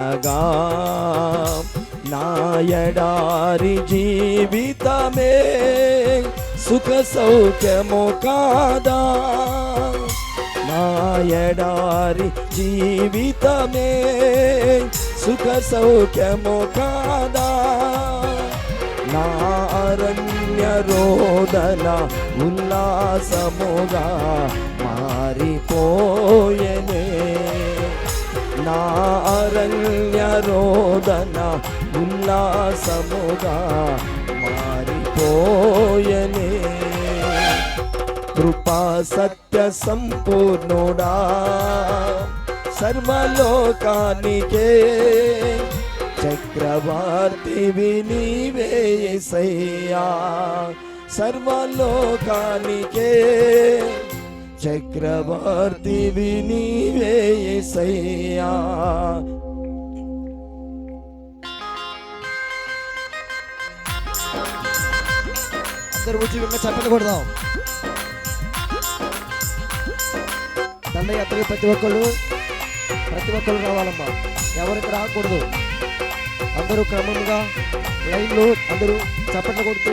అనగా నాయడారి జీవితమే సుఖ సౌఖ్యము కాదా? నాయడారి జీవితమే సుఖ సౌఖ్యము కాదా నారణ్య రోదన ఉల్లాసముగా మారిపోయనే నా అరణ్య రోదన ఉల్లాసముగా మారిపోయనే. కృపా సత్య సంపూర్ణుడా సర్వలోకానికే. చక్రవర్తి నీవే సర్వలోకానికే. చక్రవర్తి నీవే యేసయ్యా అందరు ఉద్యోగంగా చెప్పండి కొడదాం. దండయాత్ర ప్రతి ఒక్కళ్ళు ప్రతి ఒక్కళ్ళు రావాలమ్మా. ఎవరికి రాకూడదు. అందరూ క్రమంగా లైన్లో అందరూ చప్పట్లు కొడుతూ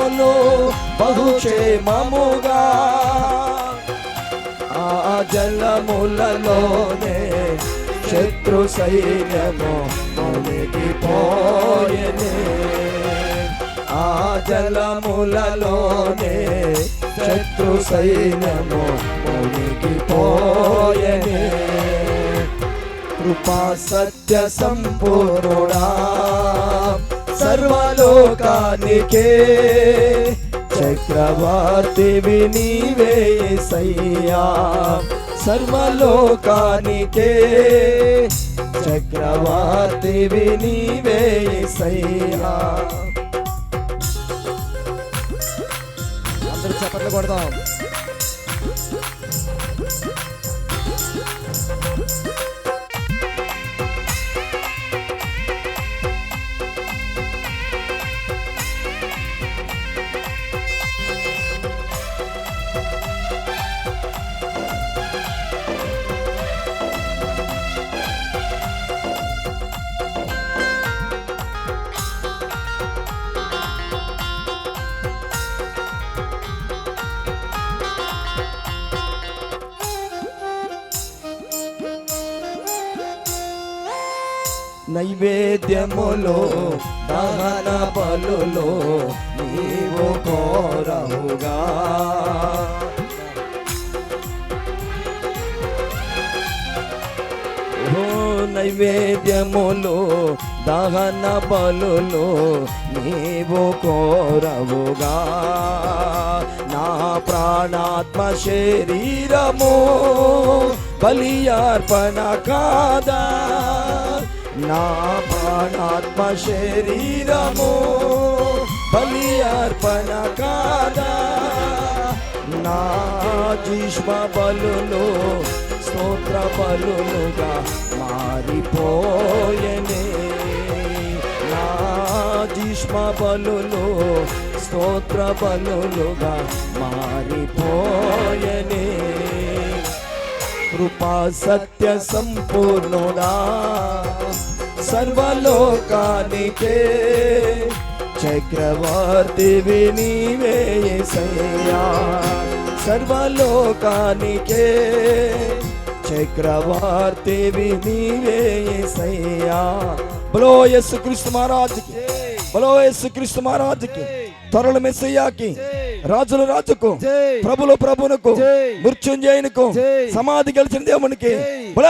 జనులు బహుక్షేమముగా ఆ జలములలోనే శత్రు సైన్యము మునిగిపోయనే. ఆ జలములలోనే శత్రు సైన్యము మునిగిపోయనే. కృపా సత్య సంపూర్ణుడా. సర్వలోకానికే. చక్రవర్తివి నీవే సయ్యా సర్వలోకానికే. చక్రవర్తివి నీవే సయ్యా అందరూ చప్పట్లు కొడదాం. నైవేద్యములో దహన బలులో నీవు కోరవుగా. ఓ నైవేద్యములో దహన బలులో నీవు కోరవుగా. నా ప్రాణాత్మ శరీరము బలియార్పణ కాదా? నా ప్రాణాత్మ శరీరము బలి అర్పణ కాదా నా జీష్మ బలులు స్తోత్ర బలులుగా మారిపోయనే. నా జీష్మ బలులు స్తోత్ర బలులుగా మారిపోయనే. కృపా సత్య సంపూర్ణుడా. సర్వలోకానికే చక్రవర్తివి నీవే యేసయ్యా సర్వలోకానికే చక్రవర్తివి నీవే యేసయ్యా బలో యేసు క్రీస్తు మహారాజుకి బలో యేసు క్రీస్తు మహారాజుకి త్వరల మెస్సయ్యాకి. రాజుల రాజుకు. ప్రభుల ప్రభునకు. మృత్యుంజయునికు. సమాధి గెలిచిన దేవునికి. బల